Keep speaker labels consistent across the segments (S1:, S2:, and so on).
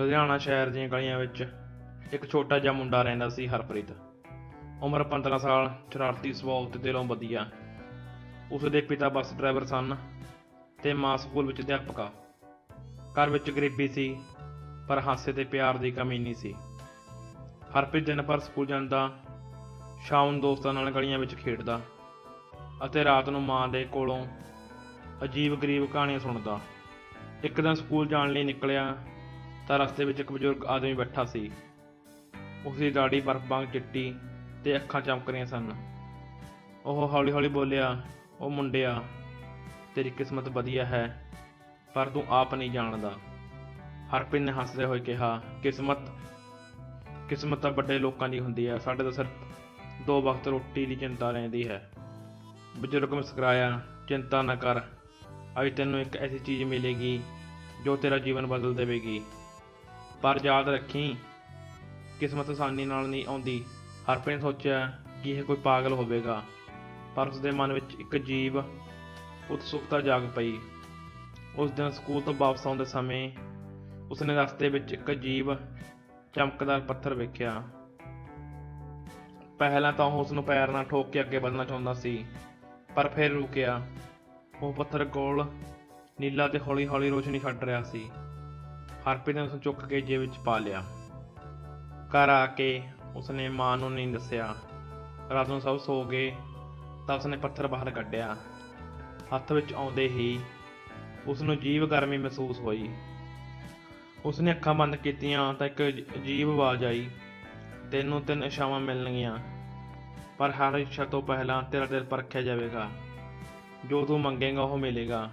S1: ਲੁਧਿਆਣਾ ਸ਼ਹਿਰ ਦੀਆਂ ਗਲੀਆਂ ਵਿੱਚ ਇੱਕ ਛੋਟਾ ਜਿਹਾ ਮੁੰਡਾ ਰਹਿੰਦਾ ਸੀ, ਹਰਪ੍ਰੀਤ। ਉਮਰ 15 ਸਾਲ, ਸ਼ਰਾਰਤੀ ਸੁਭਾਅ ਤੇ ਦਿਲੋਂ ਵਧੀਆ। ਉਸ ਦੇ ਪਿਤਾ ਬੱਸ ਡਰਾਈਵਰ ਸਨ ਤੇ ਮਾਂ ਸਕੂਲ ਵਿੱਚ ਅਧਿਆਪਕਾ ਘਰ ਵਿੱਚ ਗਰੀਬੀ ਸੀ, ਪਰ ਹਾਸੇ ਤੇ ਪਿਆਰ ਦੀ ਕਮੀ ਨਹੀਂ ਸੀ। ਹਰਪ੍ਰੀਤ ਦਿਨ ਭਰ ਸਕੂਲ ਜਾਂਦਾ, ਸ਼ਾਮ ਨੂੰ ਦੋਸਤਾਂ ਨਾਲ ਗਲੀਆਂ ਵਿੱਚ ਖੇਡਦਾ ਅਤੇ ਰਾਤ ਨੂੰ ਮਾਂ ਦੇ ਕੋਲੋਂ ਅਜੀਬ ਗਰੀਬ ਕਹਾਣੀਆਂ ਸੁਣਦਾ। ਇੱਕ ਦਿਨ ਸਕੂਲ ਜਾਣ ਲਈ ਨਿਕਲਿਆ ਤਾਂ ਰਸਤੇ ਵਿੱਚ ਇੱਕ ਬਜ਼ੁਰਗ ਆਦਮੀ ਬੈਠਾ ਸੀ। ਉਸ ਦੀ ਦਾੜੀ ਬਰਫ਼ ਵਾਂਗ ਚਿੱਟੀ ਤੇ ਅੱਖਾਂ ਚਮਕ ਰਹੀਆਂ ਸਨ। ਉਹ ਹੌਲੀ-ਹੌਲੀ ਬੋਲਿਆ, ਉਹ ਮੁੰਡਿਆ, ਤੇਰੀ ਕਿਸਮਤ ਵਧੀਆ ਹੈ, ਪਰ ਤੂੰ ਆਪ ਨਹੀਂ ਜਾਣਦਾ। ਹਰਪ੍ਰੀਤ ਨੇ ਹੱਸਦੇ ਹੋਏ ਕਿਹਾ, ਕਿਸਮਤ ਕਿਸਮਤ ਤਾਂ ਵੱਡੇ ਲੋਕਾਂ ਦੀ ਹੁੰਦੀ ਹੈ। ਸਾਡੇ ਤਾਂ ਸਿਰਫ ਦੋ ਵਕਤ ਰੋਟੀ ਦੀ ਚਿੰਤਾ ਰਹਿੰਦੀ ਹੈ। ਬਜ਼ੁਰਗ ਮੁਸਕਰਾਇਆ, ਚਿੰਤਾ ਨਾ ਕਰ, ਅੱਜ ਤੈਨੂੰ ਇੱਕ ਐਸੀ ਚੀਜ਼ ਮਿਲੇਗੀ ਜੋ ਤੇਰਾ ਜੀਵਨ ਬਦਲ ਦੇਵੇਗੀ। ਪਰ ਯਾਦ ਰੱਖੀ, ਕਿਸਮਤ ਆਸਾਨੀ ਨਾਲ ਨਹੀਂ ਆਉਂਦੀ। ਹਰਪ੍ਰੀਤ ਨੇ ਸੋਚਿਆ ਕਿ ਇਹ ਕੋਈ ਪਾਗਲ ਹੋਵੇਗਾ, ਪਰ ਉਸਦੇ ਮਨ ਵਿੱਚ ਇੱਕ ਅਜੀਬ ਉਤਸੁਕਤਾ ਜਾਗ ਪਈ। ਉਸ ਦਿਨ ਸਕੂਲ ਤੋਂ ਵਾਪਸ ਆਉਂਦੇ ਸਮੇਂ ਉਸਨੇ ਰਸਤੇ ਵਿੱਚ ਇੱਕ ਅਜੀਬ ਚਮਕਦਾਰ ਪੱਥਰ ਵੇਖਿਆ। ਪਹਿਲਾਂ ਤਾਂ ਉਹ ਉਸ ਨੂੰ ਪੈਰ ਨਾਲ ਠੋਕ ਕੇ ਅੱਗੇ ਵਧਣਾ ਚਾਹੁੰਦਾ ਸੀ, ਪਰ ਫਿਰ ਰੁਕਿਆ। ਉਹ ਪੱਥਰ ਕੋਲ ਨੀਲਾ ਤੇ ਹੌਲੀ-ਹੌਲੀ ਰੋਸ਼ਨੀ ਛੱਡ ਰਿਹਾ ਸੀ। ਹਰਪ੍ਰੀਤ ਨੇ ਉਸ ਨੂੰ ਚੁੱਕ ਕੇ ਜੇਬ ਵਿੱਚ ਪਾ ਲਿਆ। ਘਰ ਆ ਕੇ ਉਸਨੇ ਮਾਂ ਨੂੰ ਨਹੀਂ ਦੱਸਿਆ। ਰਾਤ ਨੂੰ ਸਭ ਸੋ ਗਏ, ਤਾਂ ਉਸਨੇ ਪੱਥਰ ਬਾਹਰ ਕੱਢਿਆ। ਹੱਥ ਵਿੱਚ ਆਉਂਦੇ ਹੀ ਉਸ ਨੂੰ ਜੀਵ ਗਰਮੀ ਮਹਿਸੂਸ ਹੋਈ। ਉਸਨੇ ਅੱਖਾਂ ਬੰਦ ਕੀਤੀਆਂ ਤਾਂ ਇੱਕ ਅਜੀਬ ਆਵਾਜ਼ ਆਈ। ਤੈਨੂੰ ਤਿੰਨ ਇਸ਼ਾਵਾਂ ਮਿਲਣਗੀਆਂ, ਪਰ ਹਰ ਇੱਛਾ ਤੋਂ ਪਹਿਲਾਂ ਤੇਰਾ ਦਿਲ ਪਰਖਿਆ ਜਾਵੇਗਾ। ਜੋ ਤੂੰ ਮੰਗੇਗਾ ਉਹ ਮਿਲੇਗਾ।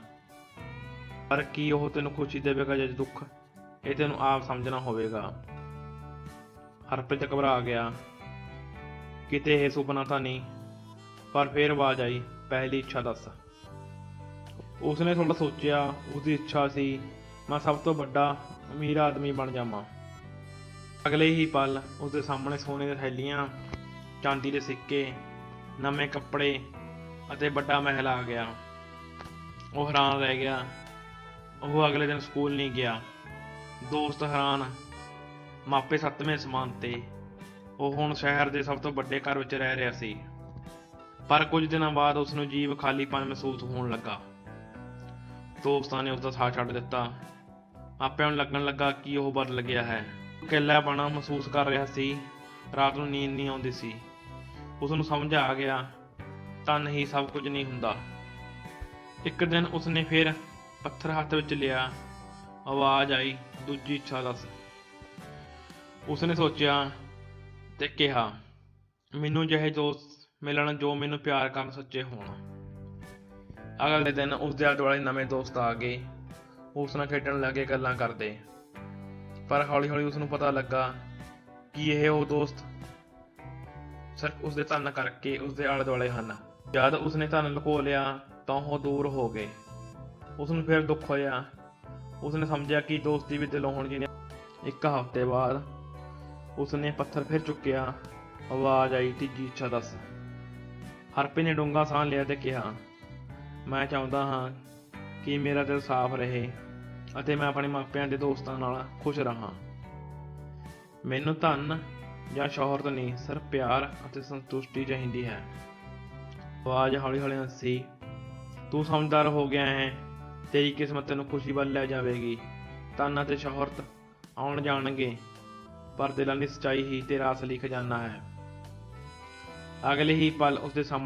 S1: ਪਰ ਕੀ ਉਹ ਤੈਨੂੰ ਖੁਸ਼ੀ ਦੇਵੇਗਾ ਜਾਂ ਦੁੱਖ? ਇਹ ਤੈਨੂੰ ਆਪ ਸਮਝਣਾ ਹੋਵੇਗਾ। ਹਰਪ੍ਰੀਤ ਘਬਰਾ ਗਿਆ। ਕਿਤੇ ਇਹ ਸੁਪਨਾ ਤਾਂ ਨਹੀਂ, ਪਰ ਫਿਰ ਆਵਾਜ਼ ਆਈ, ਪਹਿਲੀ ਇੱਛਾ ਦੱਸ। ਉਸਨੇ ਥੋੜਾ ਸੋਚਿਆ, ਉਸਦੀ ਇੱਛਾ ਸੀ, ਮੈਂ ਸਭ ਤੋਂ ਵੱਡਾ ਅਮੀਰ ਆਦਮੀ ਬਣ ਜਾਵਾਂ। ਅਗਲੇ ਹੀ ਪਲ ਉਸਦੇ ਸਾਹਮਣੇ ਸੋਨੇ ਦੀਆਂ ਥੈਲੀਆਂ, ਚਾਂਦੀ ਦੇ ਸਿੱਕੇ, ਨਵੇਂ ਕੱਪੜੇ ਅਤੇ ਵੱਡਾ ਮਹਿਲ ਆ ਗਿਆ। ਉਹ ਹੈਰਾਨ ਰਹਿ ਗਿਆ। ਉਹ ਅਗਲੇ ਦਿਨ ਸਕੂਲ ਨਹੀਂ ਗਿਆ। ਦੋਸਤ ਹੈਰਾਨ ਮਾਪੇ ਸੱਤਵੇਂ ਸਮਾਨ ਤੇ। ਉਹ ਹੁਣ ਸ਼ਹਿਰ ਦੇ ਸਭ ਤੋਂ ਵੱਡੇ ਘਰ ਵਿੱਚ ਰਹਿ ਰਿਹਾ ਸੀ। ਪਰ ਕੁਝ ਦਿਨਾਂ ਬਾਅਦ ਉਸ ਨੂੰ ਜੀਵ ਖਾਲੀਪਨ ਮਹਿਸੂਸ ਹੋਣ ਲੱਗਾ। ਦੋਸਤਾਂ ਨੇ ਉਸ ਦਾ ਸਾਥ ਛੱਡ ਦਿੱਤਾ। ਮਾਪਿਆਂ ਨੂੰ ਲੱਗਣ ਲੱਗਾ ਕਿ ਉਹ ਬਦਲ ਗਿਆ ਹੈ। ਇਕੱਲਾ ਬਣਾ ਮਹਿਸੂਸ ਕਰ ਰਿਹਾ ਸੀ। ਰਾਤ ਨੂੰ ਨੀਂਦ ਨਹੀਂ ਆਉਂਦੀ ਸੀ। ਉਸ ਨੂੰ ਸਮਝ ਆ ਗਿਆ, ਤਾਂ ਨਹੀਂ ਸਭ ਕੁਝ ਨਹੀਂ ਹੁੰਦਾ। ਇੱਕ ਦਿਨ ਉਸਨੇ ਫਿਰ ਪੱਥਰ ਹੱਥ ਵਿੱਚ ਲਿਆ। ਆਵਾਜ਼ ਆਈ, ਦੂਜੀ ਇੱਛਾ ਦੱਸ। ਉਸਨੇ ਸੋਚਿਆ ਤੇ ਕਿਹਾ, ਮੈਨੂੰ ਜਿਹੇ ਦੋਸਤ ਮਿਲਣ, ਜੋ ਮੈਨੂੰ ਪਿਆਰ ਕਰਨ ਸੱਚੇ ਹੋਣ। ਅਗਲੇ ਦਿਨ ਉਸ ਦੇ ਆਲੇ ਦੁਆਲੇ ਨਵੇਂ ਦੋਸਤ ਆ ਗਏ। ਉਸ ਨਾਲ ਖੇਡਣ ਲੱਗੇ ਗੱਲਾਂ ਕਰਦੇ। ਪਰ ਹੌਲੀ ਹੌਲੀ ਉਸ ਨੂੰ ਪਤਾ ਲੱਗਾ ਕਿ ਇਹ ਉਹ ਦੋਸਤ ਸਿਰਫ ਉਸ ਦੇ ਧਨ ਕਰਕੇ ਉਸ ਦੇ ਆਲੇ ਦੁਆਲੇ ਹਨ। ਜਦ ਉਸ ਨੇ ਧਨ ਲੁਕੋ ਲਿਆ ਤਾਂ ਉਹ ਦੂਰ ਹੋ ਗਏ। ਉਸ ਨੂੰ ਫਿਰ ਦੁੱਖ ਹੋਇਆ ਉਸਨੇ ਸਮਝਿਆ ਕਿ ਦੋਸਤੀ ਵੀ ਦਿਲੋਂ ਹੋਣੀ ਚਾਹੀਦੀ ਇੱਕ ਹਫ਼ਤੇ ਬਾਅਦ, ਉਸਨੇ ਪੱਥਰ ਫਿਰ ਚੁੱਕਿਆ। ਆਵਾਜ਼ ਆਈ, ਤੀਜੀ ਇੱਛਾ ਦੱਸ। ਹਰਪੀ ਨੇ ਡੂੰਘਾ ਸਾਹ ਲਿਆ ਤੇ ਕਿਹਾ, ਮੈਂ ਚਾਹੁੰਦਾ ਹਾਂ ਕਿ ਮੇਰਾ ਦਿਲ ਸਾਫ਼ ਰਹੇ ਅਤੇ ਮੈਂ ਆਪਣੇ ਮਾਪਿਆਂ ਦੇ ਦੋਸਤਾਂ ਨਾਲ ਖੁਸ਼ ਰਹਾਂ। ਮੈਨੂੰ ਧਨ ਜਾਂ ਸ਼ੋਹਰਤ ਨਹੀਂ, ਸਿਰਫ ਪਿਆਰ ਅਤੇ ਸੰਤੁਸ਼ਟੀ ਚਾਹੀਦੀ ਹੈ। ਆਵਾਜ਼ ਹੌਲੀ ਹੌਲੀ ਹੱਸੀ, ਤੂੰ ਸਮਝਦਾਰ ਹੋ ਗਿਆ ਹੈ। ਤੇਰੀ ਕਿਸਮਤ ਤੈਨੂੰ ਖੁਸ਼ੀ ਵੱਲ ਲੈ ਜਾਵੇਗੀ। ਧਨ ਅਤੇ ਸ਼ੋਹਰਤ ਆਉਣ ਜਾਣਗੇ, ਪਰ ਦਿਲਾਂ ਦੀ ਸੱਚਾਈ ਹੀ ਤੇਰਾ ਅਸਲੀ ਖਜ਼ਾਨਾ ਹੈ। ਅਗਲੇ ਹੀ ਪਲ ਉਸਦੇ ਸਾਹਮਣੇ